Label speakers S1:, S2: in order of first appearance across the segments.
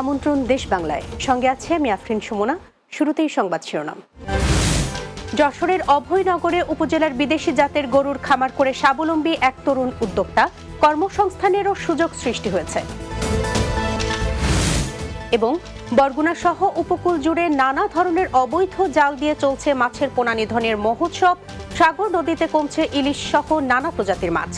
S1: আমন্ত্রণ দেশ বাংলায়। সঙ্গে আছে আমি আফরিন সুমনা। শুরুতেই সংবাদ শিরোনাম। যশোরের অভয়নগরে উপজেলার বিদেশি জাতের গরুর খামার করে স্বাবলম্বী এক তরুণ উদ্যোক্তা কর্মসংস্থানেরও সুযোগ সৃষ্টি হয়েছে। এবং বরগুনা সহ উপকূল জুড়ে নানা ধরনের অবৈধ জাল দিয়ে চলছে মাছের পোনা নিধনের মহোৎসব। সাগর নদীতে কমছে ইলিশ সহ নানা প্রজাতির মাছ।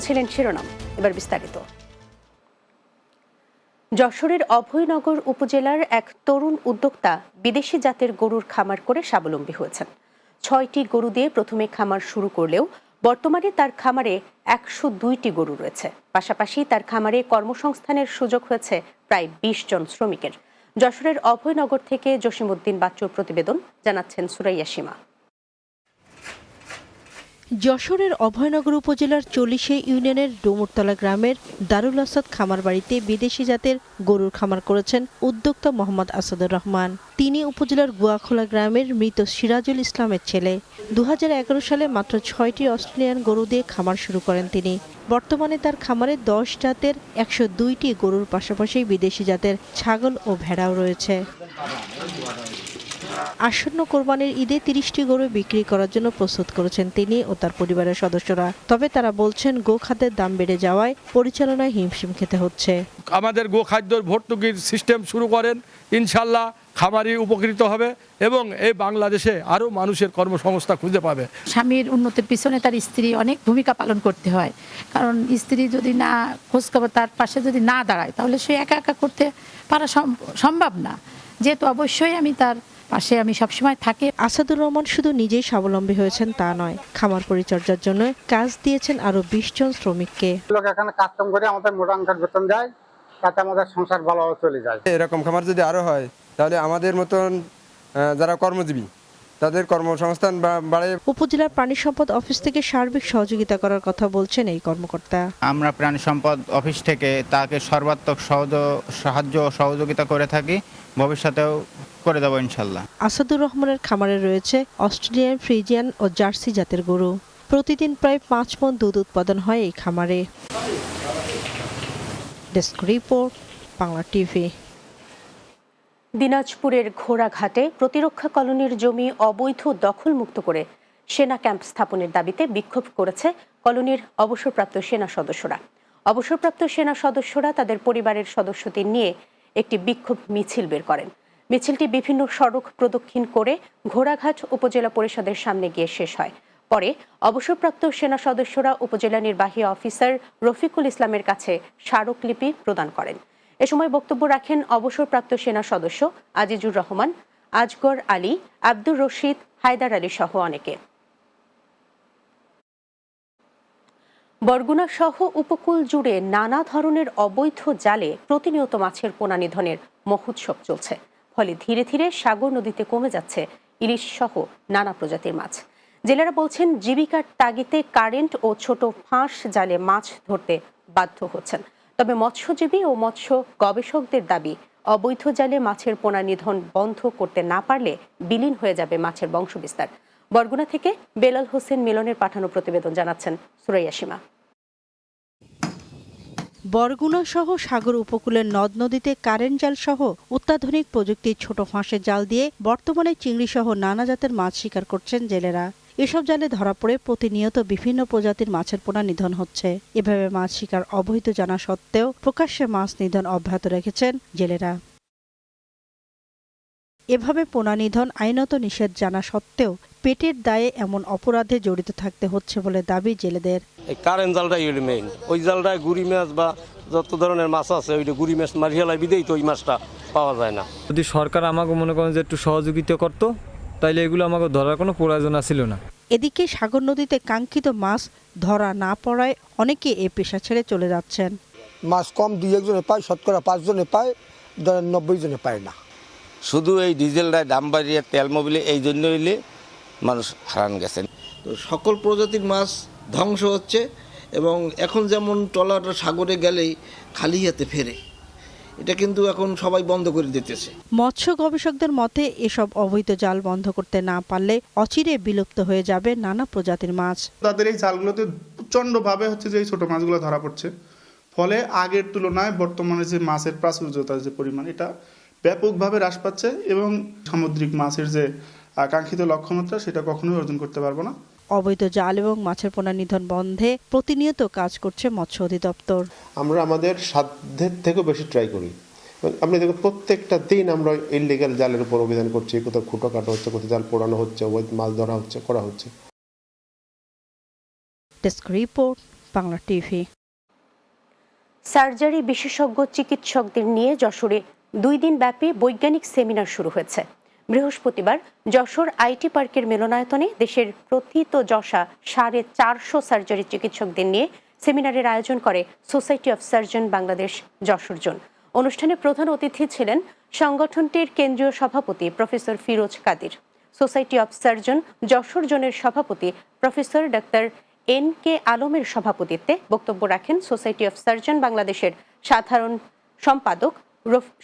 S1: শুনছিলেন শিরোনাম। এবার বিস্তারিত। যশোরের অভয়নগর উপজেলার এক তরুণ উদ্যোক্তা বিদেশি জাতের গরুর খামার করে স্বাবলম্বী হয়েছেন। ছয়টি গরু দিয়ে প্রথমে খামার শুরু করলেও বর্তমানে তার খামারে একশো দুইটি গরু রয়েছে। পাশাপাশি তার খামারে কর্মসংস্থানের সুযোগ হয়েছে প্রায় বিশ জন শ্রমিকের। যশোরের অভয়নগর থেকে জসিমউদ্দিন বাচ্চুর প্রতিবেদন, জানাচ্ছেন সুরাইয়া সীমা।
S2: যশোরের অভয়নগর উপজেলার চল্লিশে ইউনিয়নের ডুমুরতলা গ্রামের দারুল আসাদ খামার বাড়িতে বিদেশি জাতের গরুর খামার করেছেন উদ্যোক্তা মোহাম্মদ আসাদুর রহমান। তিনি উপজেলার গুয়াখোলা গ্রামের মৃত সিরাজুল ইসলামের ছেলে। দু হাজার এগারো সালে মাত্র ছয়টি অস্ট্রেলিয়ান গরু দিয়ে খামার শুরু করেন তিনি। বর্তমানে তার খামারে দশ জাতের একশো দুইটি গরুর পাশাপাশি বিদেশি জাতের ছাগল ও ভেড়াও রয়েছে। আসন্ন কোরবানির ঈদে তিরিশটি গরু বিক্রি করার জন্য প্রস্তুত করেছেন তিনি ও তার পরিবারের সদস্যরা। তবে তারা বলছেন গো খাদ্যের দাম বেড়ে যাওয়ায় পরিচালনায় হিমশিম খেতে হচ্ছে।
S3: আমাদের গো খাদ্যর ভর্তুকির সিস্টেম শুরু করেন ইনশাল্লাহ খামারি উপকৃত হবে এবং এই বাংলাদেশে আরও মানুষের কর্মসংস্থা খুঁজে পাবে।
S4: স্বামীর উন্নতির পিছনে তার স্ত্রী অনেক ভূমিকা পালন করতে হয়। কারণ স্ত্রী যদি না খোঁজখবর তার পাশে যদি না দাঁড়ায় তাহলে সে একা একা করতে পারা সম- সম্ভব না। যেহেতু অবশ্যই আমি তার পাশে আমি সবসময় থাকি।
S2: আসাদুর রহমান শুধু নিজেই স্বাবলম্বী হয়েছেন তা নয় খামার পরিচর্যার জন্য কাজ দিয়েছেন আরও বিশ জন শ্রমিককে।
S5: লোক এখানে কাস্টম করে আমাদের মোটা অঙ্কের বেতন দেয় তাতে আমাদের সংসার ভালোভাবে চলে যায়।
S6: এরকম খামার যদি আরও হয় তাহলে আমাদের মতন যারা কর্মজীবী তাদের কর্মসংস্থান বা- বাড়ে।
S2: উপজেলার প্রাণী সম্পদ অফিস থেকে সার্বিক সহযোগিতা করার কথা বলছেন এই কর্মকর্তা।
S7: আমরা প্রাণী সম্পদ অফিস থেকে তাকে সর্বাত্মক সহজ সাহায্য ও সহযোগিতা করে থাকি। ভবিষ্যতেও করে দেবো ইনশাল্লাহ।
S2: আসাদুর রহমানের খামারে রয়েছে অস্ট্রেলিয়ান ফ্রিজিয়ান ও জার্সি জাতের গরু। প্রতিদিন প্রায় পাঁচ মন দুধ উৎপাদন হয় এই খামারে। Desk report Bangla TV.
S1: দিনাজপুরের ঘোড়াঘাটে প্রতিরক্ষা কলোনির জমি অবৈধ দখলমুক্ত করে সেনা ক্যাম্প স্থাপনের দাবিতে বিক্ষোভ করেছে কলোনির অবসরপ্রাপ্ত সেনা সদস্যরা। অবসরপ্রাপ্ত সেনা সদস্যরা তাদের পরিবারের সদস্যদের নিয়ে একটি বিক্ষোভ মিছিল বের করেন। মিছিলটি বিভিন্ন সড়ক প্রদক্ষিণ করে ঘোড়াঘাট উপজেলা পরিষদের সামনে গিয়ে শেষ হয়। পরে অবসরপ্রাপ্ত সেনা সদস্যরা উপজেলা নির্বাহী অফিসার রফিকুল ইসলামের কাছে স্মারকলিপি প্রদান করেন। এ সময় বক্তব্য রাখেন অবসরপ্রাপ্ত সেনা সদস্য আজিজুর রহমান, আজগর আলী, আব্দুর রশিদ, হায়দার আলী সহ অনেকে। বরগুনা সহ উপকূল জুড়ে নানা ধরনের অবৈধ জালে প্রতিনিয়ত মাছের পোনা নিধনের মহোৎসব চলছে। ফলে ধীরে ধীরে সাগর নদীতে কমে যাচ্ছে ইলিশ সহ নানা প্রজাতির মাছ। জেলেরা বলছেন জীবিকার তাগিতে কারেন্ট ও ছোট ফাঁস জালে মাছ ধরতে বাধ্য হচ্ছেন। তবে মৎস্যজীবী ও মৎস্য গবেষকদের দাবি, অবৈধ জালে মাছের পোনা নিধন বন্ধ করতে না পারলে বিলীন হয়ে যাবে মাছের বংশবিস্তার। বরগুনা থেকে বেলাল হোসেন মিলনের পাঠানো প্রতিবেদন জানাচ্ছেন সুরাইয়া সীমা।
S2: বরগুনা সহ সাগর উপকূলের নদ নদীতে কারেন্ট জাল সহ অত্যাধুনিক প্রযুক্তির ছোট ফাঁসের জাল দিয়ে বর্তমানে চিংড়ি সহ নানা জাতের মাছ শিকার করছেন জেলেরা। এসব জালে ধরা পড়ে প্রতিনিয়ত বিভিন্ন প্রজাতির মাছের পোনা নিধন হচ্ছে। এভাবে মাছ শিকার অবহিত জানা সত্ত্বেও প্রকাশ্যে মাছ নিধন অব্যাহত রেখেছেন জেলেরা। এভাবে পোনা নিধন আইনত নিষেধ জানা সত্ত্বেও পেটের দায়ে এমন অপরাধে জড়িত থাকতে হচ্ছে বলে দাবি জেলেদের।
S8: এই কারেন্ট জালটাই হইল মেইন ওই জালটায় গুড়ি মাছ বা যত ধরনের মাছ আছে ওইটা গুড়ি মাছ মারিয়ালাই বিদেই তো ওই মাছটা পাওয়া যায় না।
S9: যদি সরকার আমাকে মনে করেন যে একটু সহযোগিতা করতো তাইলে এগুলো আমাকে ধরার কোনো প্রয়োজন ছিল না।
S2: এদিকে সাগর নদীতে কাঙ্ক্ষিত মাছ ধরা না পড়ায় অনেকে এ পেশা ছেড়ে চলে যাচ্ছেন।
S10: মাছ কম দুই একজনে পায় শতকরা পাঁচজনে পায় ধরেন নব্বই জনে পায় না।
S11: শুধু এই ডিজেলটায় দাম বাড়িয়ে তেল মোবিলে এই জন্য হইলে মানুষ হারান গেছেন।
S12: তো সকল প্রজাতির মাছ ধ্বংস হচ্ছে এবং এখন যেমন ট্রলার সাগরে গেলেই খালি হাতে ফেরে। এটা কিন্তু এখন সবাই বন্ধ করে দিতেছে।
S2: মৎস্য গবেষকদের মতে এসব অবৈধ জাল বন্ধ করতে না পারলে অচিরে বিলুপ্ত হয়ে যাবে নানা প্রজাতির মাছ।
S13: তাদের এই জালগুলোতে প্রচণ্ডভাবে হচ্ছে যে এই ছোট মাছগুলো ধরা পড়ছে। ফলে আগের তুলনায় বর্তমানে যে মাছের প্রাচুর্যতার যে পরিমাণ এটা ব্যাপকভাবে হ্রাস পাচ্ছে এবং সামুদ্রিক মাছের যে আকাঙ্ক্ষিত লক্ষ্যমাত্রা সেটা কখনোই অর্জন করতে পারব না।
S2: অবৈধ জাল এবং মাছের পোনা নিধন বন্ধে প্রতিনিয়ত কাজ করছে মৎস্য অধিদপ্তর।
S14: আমরা আমাদের সাধ্যের থেকেও বেশি ট্রাই করি। আপনি দেখুন প্রত্যেকটা দিন আমরা ইলিগাল জালের উপর অভিযান করছি কোথাও খুঁটো কাটা হচ্ছে কোথাও জাল পোড়ানো হচ্ছে অবৈধ মাছ ধরা হচ্ছে করা হচ্ছে।
S2: Desk report Bangla TV.
S1: Surgery বিশেষজ্ঞ চিকিৎসকদের নিয়ে যশোরে দুই দিন ব্যাপী বৈজ্ঞানিক সেমিনার শুরু হয়েছে। বৃহস্পতিবার যশোর আইটি পার্কের মিলনায়তনে দেশের প্রথিত যশা সাড়ে চারশো সার্জারি চিকিৎসকদের নিয়ে সেমিনারের আয়োজন করে society of surgeon Bangladesh Jessore zone. অনুষ্ঠানে প্রধান অতিথি ছিলেন সংগঠনটির কেন্দ্রীয় সভাপতি professor Firoz Kadir, society of surgeon Jessore জোনের সভাপতি প্রফেসর ডাক্তার এন কে আলমের সভাপতিত্বে বক্তব্য রাখেন সোসাইটি অফ সার্জন বাংলাদেশের সাধারণ সম্পাদক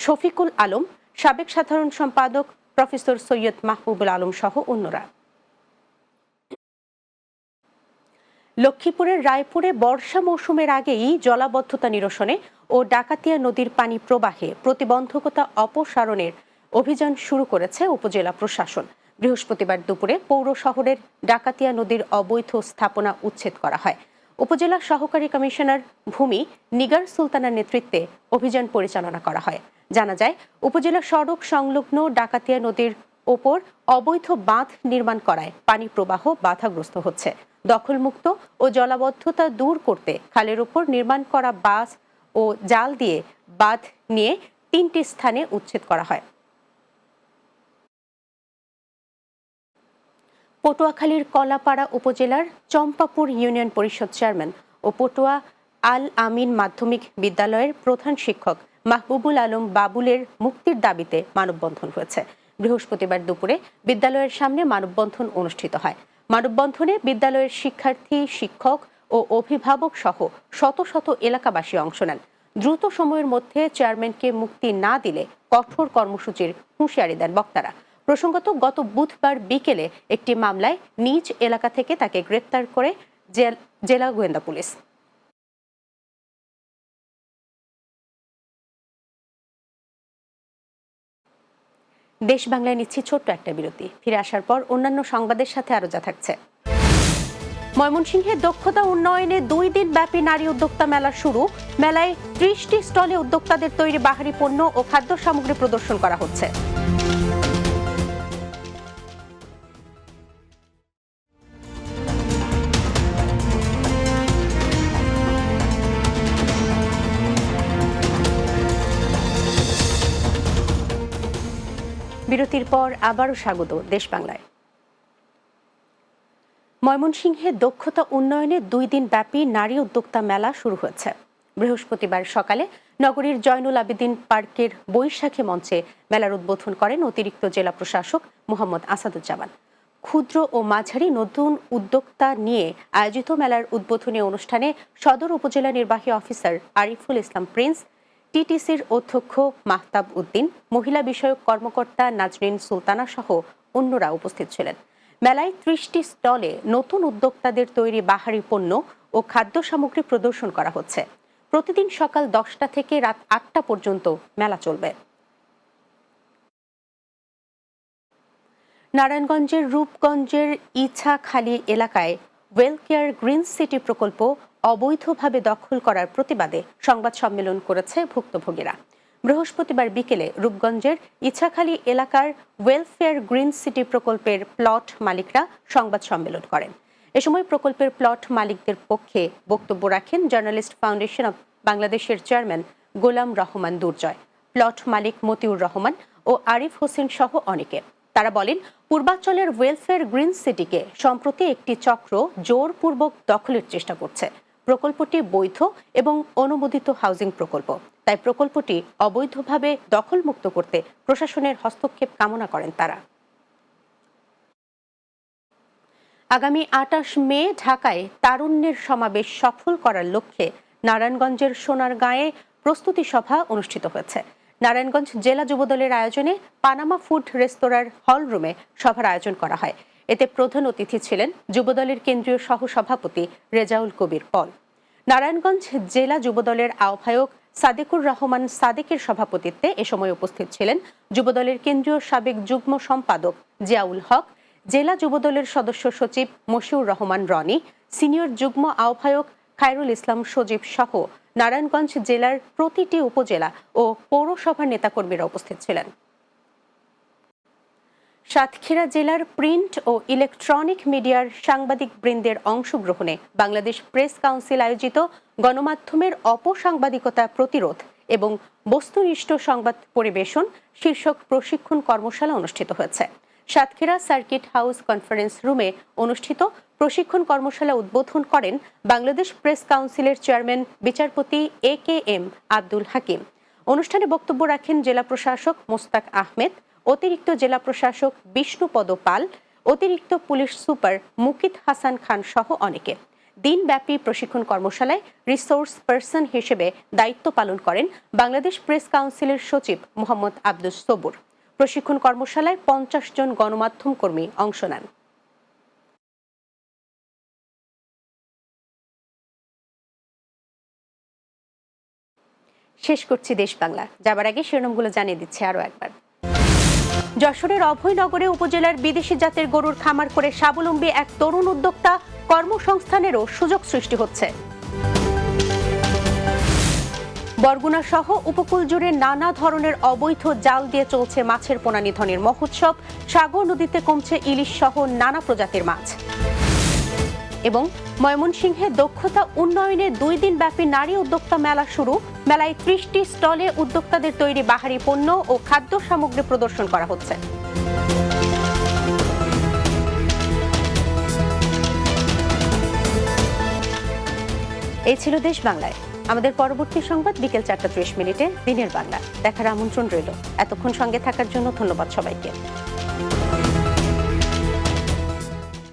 S1: শফিকুল আলম, সাবেক সাধারণ সম্পাদক প্রফেসর সৈয়দ মাহবুবুল আলম সহ অন্যরা। লক্ষ্মীপুরের রায়পুরে বর্ষা মৌসুমের আগেই জলাবদ্ধতা নিরসনে ও ডাকাতিয়া নদীর পানি প্রবাহে প্রতিবন্ধকতা অপসারণের অভিযান শুরু করেছে উপজেলা প্রশাসন। বৃহস্পতিবার দুপুরে পৌর শহরের ডাকাতিয়া নদীর অবৈধ স্থাপনা উচ্ছেদ করা হয়। উপজেলা সহকারী কমিশনার ভূমি নিগার সুলতানার নেতৃত্বে অভিযান পরিচালনা করা হয়। জানা যায়, উপজেলা সড়ক সংলগ্ন ডাকাতিয়া নদীর ওপর অবৈধ বাঁধ নির্মাণ করায় পানি প্রবাহ বাধাগ্রস্ত হচ্ছে। দখলমুক্ত ও জলাবদ্ধতা দূর করতে খালের উপর নির্মাণ করা বাস ও জাল দিয়ে বাঁধ নিয়ে তিনটি স্থানে উচ্ছেদ করা হয়। পটুয়াখালীর কলাপাড়া উপজেলার চম্পাপুর ইউনিয়ন পরিষদ চেয়ারম্যান ও পটুয়া আল আমিন মাধ্যমিক বিদ্যালয়ের প্রধান শিক্ষক মাহবুবুল আলম বাবুলের মুক্তির দাবিতে মানববন্ধন হয়েছে। বৃহস্পতিবার দুপুরে বিদ্যালয়ের সামনে মানববন্ধন অনুষ্ঠিত হয়। মানববন্ধনে বিদ্যালয়ের শিক্ষার্থী, শিক্ষক ও অভিভাবক সহ শত শত এলাকাবাসী অংশ নেন। দ্রুত সময়ের মধ্যে চেয়ারম্যানকে মুক্তি না দিলে কঠোর কর্মসূচির হুঁশিয়ারি দেন বক্তারা। প্রসঙ্গত, গত বুধবার বিকেলে একটি মামলায় নিজ এলাকা থেকে তাকে গ্রেপ্তার করে জেলা গোয়েন্দা পুলিশ। দেশ বাংলায় নিচ্ছি ছোট্ট একটা বিরতি। ফিরে আসার পর অন্যান্য সংবাদের সাথে আরও যা থাকছে। ময়মনসিংহে দক্ষতা উন্নয়নে দুই দিন ব্যাপী নারী উদ্যোক্তা মেলা শুরু। মেলায় ত্রিশটি স্টলে উদ্যোক্তাদের তৈরি বাহারি পণ্য ও খাদ্য সামগ্রী প্রদর্শন করা হচ্ছে। বিরতির পর আবারও স্বাগত দেশ বাংলায় ময়মনসিংহে দক্ষতা উন্নয়নে দুই দিন ব্যাপী নারী উদ্যোক্তা মেলা শুরু হয়েছে। বৃহস্পতিবার সকালে নগরীর জয়নুল আবেদিন পার্কের বৈশাখী মঞ্চে মেলার উদ্বোধন করেন অতিরিক্ত জেলা প্রশাসক মোহাম্মদ আসাদুজ্জামান। ক্ষুদ্র ও মাঝারি নতুন উদ্যোক্তা নিয়ে আয়োজিত মেলার উদ্বোধনী অনুষ্ঠানে সদর উপজেলা নির্বাহী অফিসার আরিফুল ইসলাম প্রিন্স টিটিসির অধ্যক্ষ মাহতাব উদ্দিন, মহিলা বিষয়ক কর্মকর্তা নাজরিন সুলতানা সহ অন্যরা উপস্থিত ছিলেন। মেলায় ত্রিশটি স্টলে নতুন উদ্যোক্তাদের তৈরি বাহারি পণ্য ও খাদ্য সামগ্রী প্রদর্শন করা হচ্ছে। প্রতিদিন সকাল দশটা থেকে রাত আটটা পর্যন্ত মেলা চলবে। নারায়ণগঞ্জের রূপগঞ্জের ইছাখালী এলাকায় ওয়েলকেয়ার গ্রিন সিটি প্রকল্প অবৈধভাবে দখল করার প্রতিবাদে সংবাদ সম্মেলন করেছে ভুক্তভোগীরা। বৃহস্পতিবার বিকেলে রূপগঞ্জের ইছাখালী এলাকার ওয়েলফেয়ার গ্রিন সিটি প্রকল্পের প্লট মালিকরা সংবাদ সম্মেলন করেন। এ সময় প্রকল্পের প্লট মালিকদের পক্ষে বক্তব্য রাখেন জার্নালিস্ট ফাউন্ডেশন অব বাংলাদেশের চেয়ারম্যান গোলাম রহমান দুর্জয়। প্লট মালিক মতিউর রহমান ও আরিফ হোসেন সহ অনেকে। তারা বলেন, পূর্বাঞ্চলের ওয়েলফেয়ার গ্রিন সিটিকে সম্প্রতি একটি চক্র জোরপূর্বক দখলের চেষ্টা করছে। প্রকল্পটি বৈধ এবং অনুমোদিত হাউজিং প্রকল্প। তাই প্রকল্পটি অবৈধভাবে দখলমুক্ত করতে প্রশাসনের হস্তক্ষেপ কামনা করেন তারা। আগামী আটাশ মে ঢাকায় তারুণ্যের সমাবেশ সফল করার লক্ষ্যে নারায়ণগঞ্জের সোনারগাঁয়ে প্রস্তুতি সভা অনুষ্ঠিত হয়েছে। নারায়ণগঞ্জ জেলা যুবদলের আয়োজনে পানামা ফুড রেস্তোরাঁর হল রুমে সভার আয়োজন করা হয়। এতে প্রধান অতিথি ছিলেন যুবদলের কেন্দ্রীয় সহসভাপতি রেজাউল কবির পল। নারায়ণগঞ্জ জেলা যুবদলের আহ্বায়ক সাদেকুর রহমান সাদেকের সভাপতিত্বে এ সময় উপস্থিত ছিলেন যুবদলের কেন্দ্রীয় সাবেক যুগ্ম সম্পাদক জিয়াউল হক, জেলা যুবদলের সদস্য সচিব মশিউর রহমান রনি, সিনিয়র যুগ্ম আহ্বায়ক খায়রুল ইসলাম সজীব সহ নারায়ণগঞ্জ জেলার প্রতিটি উপজেলা ও পৌরসভার নেতাকর্মীরা উপস্থিত ছিলেন। সাতক্ষীরা জেলার প্রিন্ট ও ইলেকট্রনিক মিডিয়ার সাংবাদিক বৃন্দের অংশগ্রহণে বাংলাদেশ প্রেস কাউন্সিল আয়োজিত গণমাধ্যমের অপসাংবাদিকতা প্রতিরোধ এবং বস্তুনিষ্ঠ সংবাদ পরিবেশন শীর্ষক প্রশিক্ষণ কর্মশালা অনুষ্ঠিত হয়েছে। সাতক্ষীরা সার্কিট হাউস কনফারেন্স রুমে অনুষ্ঠিত প্রশিক্ষণ কর্মশালা উদ্বোধন করেন বাংলাদেশ প্রেস কাউন্সিলের চেয়ারম্যান বিচারপতি এ কে এম আব্দুল হাকিম। অনুষ্ঠানে বক্তব্য রাখেন জেলা প্রশাসক মোস্তাক আহমেদ অতিরিক্ত জেলা প্রশাসক বিষ্ণুপদ পাল, অতিরিক্ত পুলিশ সুপার মুকিত হাসান খান সহ অনেকে। দিনব্যাপী প্রশিক্ষণ কর্মশালায় রিসোর্স পার্সন হিসেবে দায়িত্ব পালন করেন বাংলাদেশ প্রেস কাউন্সিলের সচিব মোহাম্মদ আব্দুস সবুর। প্রশিক্ষণ কর্মশালায় পঞ্চাশ জন গণমাধ্যম কর্মী অংশ নেন। শেষ করছি দেশ বাংলা। যাবার আগে শিরোনামগুলো জানিয়ে দিচ্ছে আরও একবার। যশোরের অভয়নগরে উপজেলার বিদেশি জাতের গরুর খামার করে স্বাবলম্বী এক তরুণ উদ্যোক্তা কর্মসংস্থানেরও সুযোগ সৃষ্টি হচ্ছে। বরগুনা সহ উপকূল জুড়ে নানা ধরনের অবৈধ জাল দিয়ে চলছে মাছের পোনা নিধনের মহোৎসব। সাগর নদীতে কমছে ইলিশ সহ নানা প্রজাতির মাছ। এবং ময়মনসিংহে দক্ষতা উন্নয়নে দুই দিন ব্যাপী নারী উদ্যোক্তা মেলা শুরু। মেলায় ত্রিশটি স্টলে উদ্যোক্তাদের তৈরি বাহারি পণ্য ও খাদ্য সামগ্রী প্রদর্শন করা হচ্ছে। এই ছিল দেশ বাংলায়। আমাদের পরবর্তী সংবাদ বিকেল চারটা ত্রিশ মিনিটে, দিনের বাংলা। দেখার আমন্ত্রণ রইল। এতক্ষণ সঙ্গে থাকার জন্য ধন্যবাদ সবাইকে।